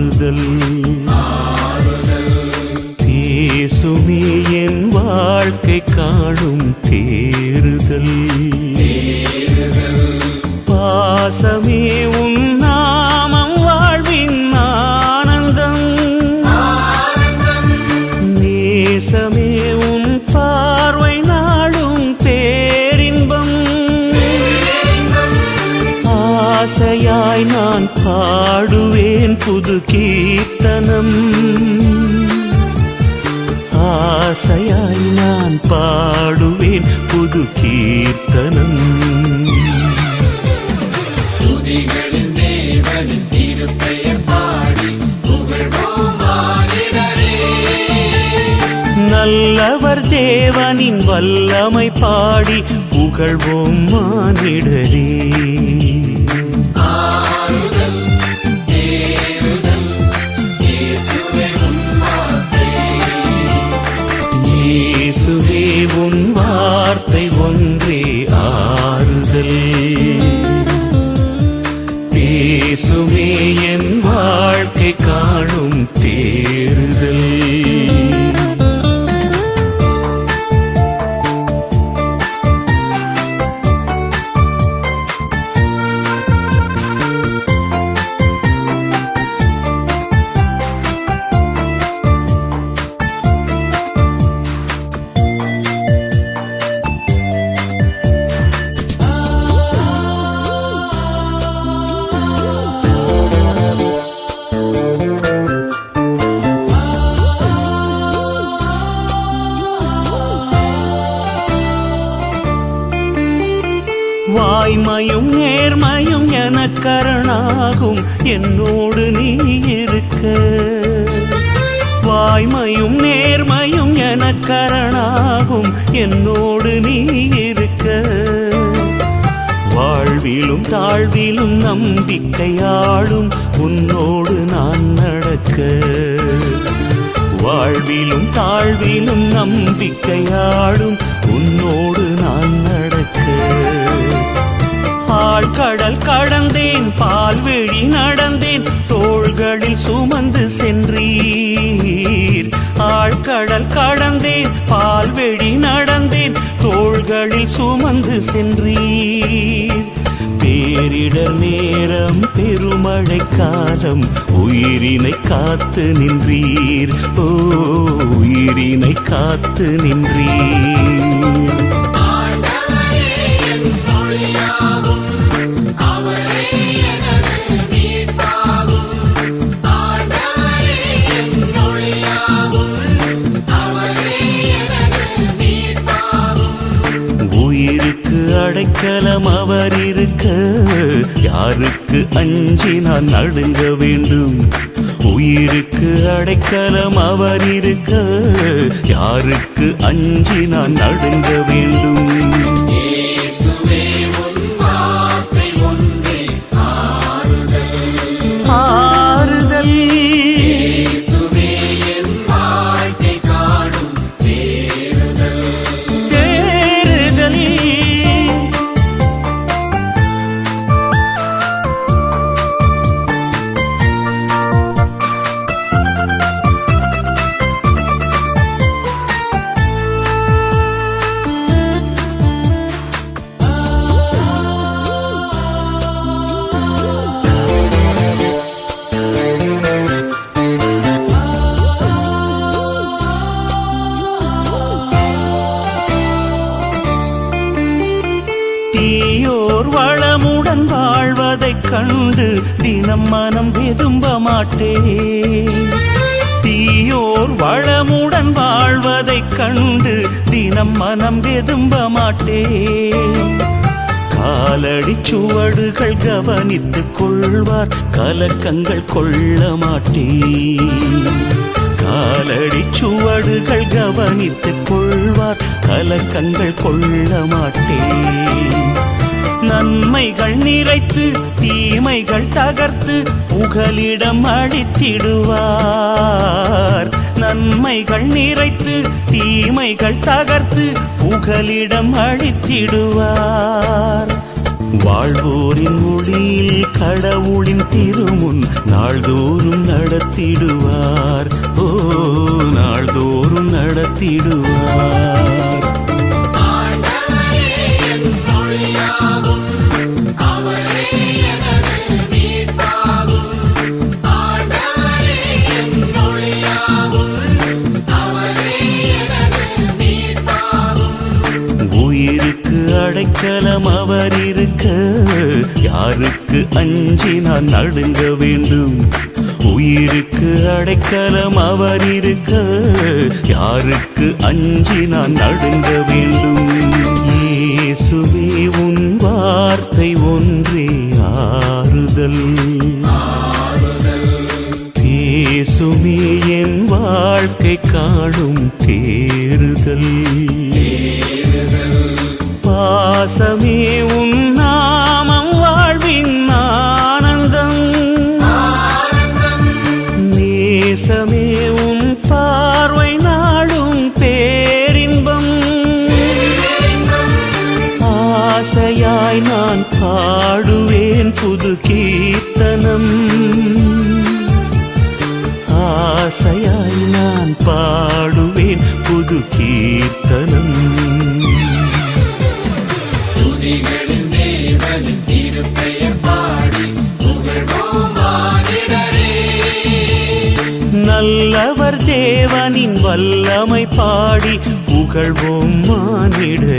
ஆறுதல் பேசுமே என் வாழ்க்கை காணும் தே பாடுவேன் புது கீர்த்தனம். ஆசையாய் நான் பாடுவேன் புது கீர்த்தனம். துதிகளின் தேவனின் திருப்பெயர் பாடி நல்லவர் தேவனின் வல்லமை பாடி புகழ்வோம் மானிடரே என் எனக்கரணாகும் என்னோடு நீ இருக்க. வாய்மையும் நேர்மையும் எனக்கரணாகும். என்னோடு நீ இருக்க. வாழ்விலும் தாழ்விலும் நம்பிக்கையாளும் உன்னோடு நான் நடக்க. வாழ்விலும் தாழ்விலும் நம்பிக்கையாடும் உன்னோடு நான் நடக்க. ஆழ்கடல் கடந்தே பால்வெளி நடந்தேன். தோள்களில் சுமந்து சென்றீர். ஆழ்கடல் கடந்தேன். பால்வெளி நடந்தேன். தோள்களில் சுமந்து சென்றீர். பேரிடர் நேரம் பெருமழை காலம் உயிரினை காத்து நின்றீர். ஓ உயிரினை காத்து நின்றீர். யாருக்கு அஞ்சி நான் நடுங்க வேண்டும்? உயிருக்கு அடைக்கலம் அவர் இருக்க. யாருக்கு அஞ்சி நான் நடுங்க வேண்டும்? தீயோர் வளமுடன் வாழ்வதைக் கண்டு தினம் மனம் வெதும்ப மாட்டேன். தீயோர் வளமுடன் வாழ்வதைக் கண்டு தினம் மனம் வெதும்ப மாட்டேன். காலடி சுவடுகள் கவனித்துக் கொள்வார் கலக்கங்கள் கொள்ள மாட்டேன். காலடி சுவடுகள் கவனித்துக் கொள்வார் கலக்கங்கள் கொள்ள மாட்டேன். நன்மைகள் நிறைத்து தீமைகள் தகர்த்து புகலிடம் அழித்திடுவார் நன்மைகள் நிறைத்து தீமைகள் தகர்த்து புகலிடம் அழித்திடுவார் வாழ்வோரின் மொழியில் கடவுளின் திருமுன் நாள்தோறும் நடத்திடுவார். ஓ நாள்தோறும் நடத்திடுவார். அடைக்கலம் அவர் இருக்க. யாருக்கு அஞ்சி நான் நடுங்க வேண்டும். உயிருக்கு அடைக்கலம் அவர் இருக்க. யாருக்கு அஞ்சி நான் நடுங்க வேண்டும். பாசமே உன் நாமம் வாழ்வின் ஆனந்தம். நேசமே உன் பார்வை நாடும் பேரின்பம். ஆசையாய் நான் பாடுவேன் புது கீர்த்தனம். ஆசையாய் நான் பாடுவேன் புது கீர்த்தனம். புகழ்வோம் மானிட.